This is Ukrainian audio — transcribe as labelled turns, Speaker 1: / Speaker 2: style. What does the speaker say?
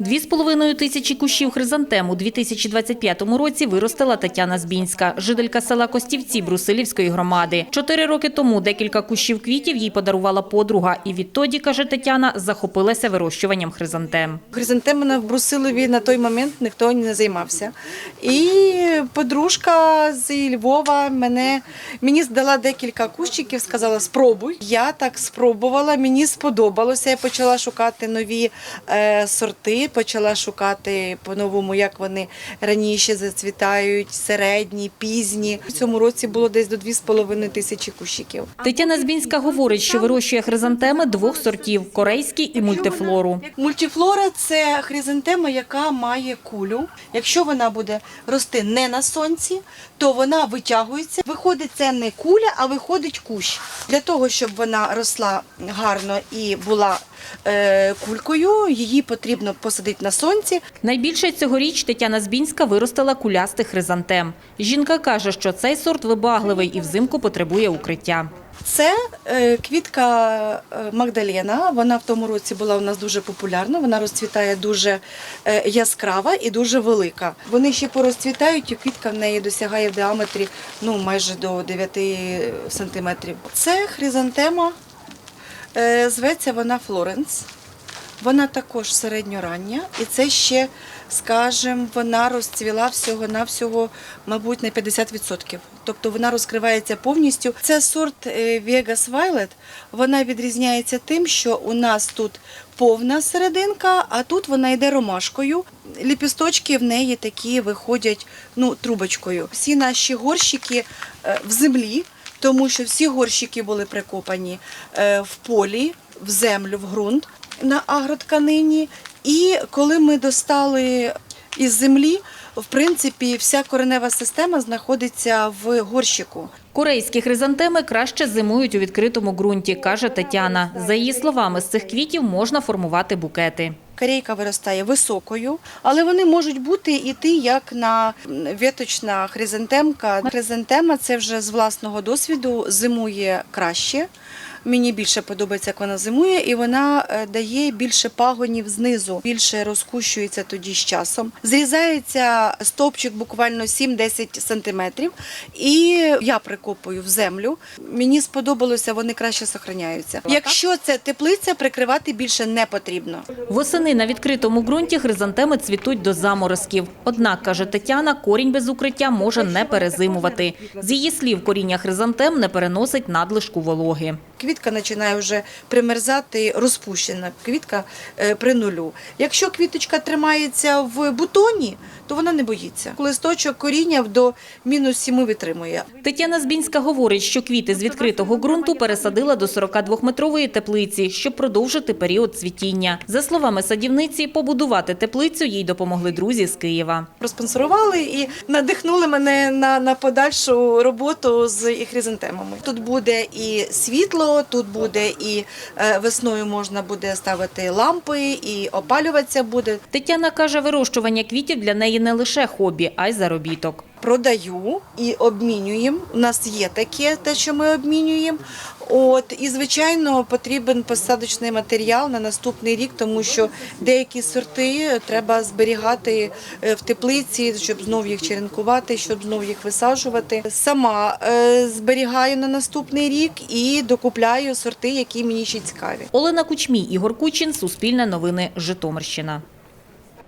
Speaker 1: Дві з половиною тисячі кущів хризантем у 2025 році виростила Тетяна Збінська, жителька села Костівці Брусилівської громади. Чотири роки тому декілька кущів квітів їй подарувала подруга, і відтоді, каже Тетяна, захопилася вирощуванням хризантем.
Speaker 2: Хризантемами в Брусилові на той момент ніхто не займався. І подружка з Львова мене мені здала декілька кущиків, сказала спробуй. Я так спробувала, мені сподобалося. Я почала шукати нові е, почала шукати по-новому, як вони раніше зацвітають, середні, пізні. В цьому році було десь до 2,5 тисячі кущиків.
Speaker 1: Тетяна Збінська говорить, що вирощує хризантеми двох сортів – корейський і мультифлору.
Speaker 2: Мультифлора це хризантема, яка має кулю. Якщо вона буде рости не на сонці, то вона витягується. Виходить це не куля, а виходить кущ. Для того, щоб вона росла гарно і була кулькою, її потрібно посадити на сонці.
Speaker 1: Найбільше цьогоріч Тетяна Збінська виростила кулястих хризантем. Жінка каже, що цей сорт вибагливий і взимку потребує укриття.
Speaker 2: Це е, квітка е, Магдалена. Вона в тому році була у нас дуже популярна. Вона розцвітає дуже е, яскрава і дуже велика. Вони ще порозцвітають, і квітка в неї досягає в діаметрі ну, майже до 9 сантиметрів. Це хризантема, е, зветься вона Флоренс. Вона також середньорання, і це ще, скажімо, вона розцвіла всього-навсього, мабуть, на 50%. Тобто вона розкривається повністю. Це сорт е, Vegas Violet. Вона відрізняється тим, що у нас тут повна серединка, а тут вона йде ромашкою. Ліпісточки в неї такі виходять ну, трубочкою. Всі наші горщики е, в землі, тому що всі горщики були прикопані е, в полі, в землю, в ґрунт на агротканині. І коли ми достали із землі, в принципі, вся коренева система знаходиться в горщику.
Speaker 1: Корейські хризантеми краще зимують у відкритому ґрунті, каже Тетяна. За її словами, з цих квітів можна формувати букети.
Speaker 2: Корейка виростає високою, але вони можуть бути і ті, як на віточна хризантемка. Хризантема це вже з власного досвіду зимує краще. Мені більше подобається, як вона зимує, і вона е, дає більше пагонів знизу, більше розкущується тоді з часом. Зрізається стовпчик буквально 7-10 сантиметрів, і я прикопую в землю. Мені сподобалося, вони краще сохраняються. Якщо це теплиця, прикривати більше не потрібно.
Speaker 1: Восени на відкритому ґрунті хризантеми цвітуть до заморозків. Однак, каже Тетяна, корінь без укриття може не перезимувати. З її слів, коріння хризантем не переносить надлишку вологи.
Speaker 2: Квітка починає вже примерзати, розпущена квітка е, при нулю. Якщо квіточка тримається в бутоні, то вона не боїться. Листочок коріння до мінус 7 витримує.
Speaker 1: Тетяна Збінська говорить, що квіти з відкритого ґрунту пересадила до 42-метрової теплиці, щоб продовжити період цвітіння. За словами садівниці, побудувати теплицю їй допомогли друзі з Києва.
Speaker 2: Проспонсорували і надихнули мене на, на подальшу роботу з хризантемами. Тут буде і світло, тут буде і е, весною можна буде ставити лампи, і опалюватися буде.
Speaker 1: Тетяна каже, вирощування квітів для неї не лише хобі, а й заробіток.
Speaker 2: продаю і обмінюємо. У нас є таке, те, що ми обмінюємо. От і звичайно потрібен посадочний матеріал на наступний рік, тому що деякі сорти треба зберігати е, в теплиці, щоб знов їх черенкувати, щоб знов їх висаджувати. Сама е, зберігаю на наступний рік і докупляю сорти, які мені ще цікаві.
Speaker 1: Олена Кучмій, Ігор Кучин, Суспільне новини, Житомирщина.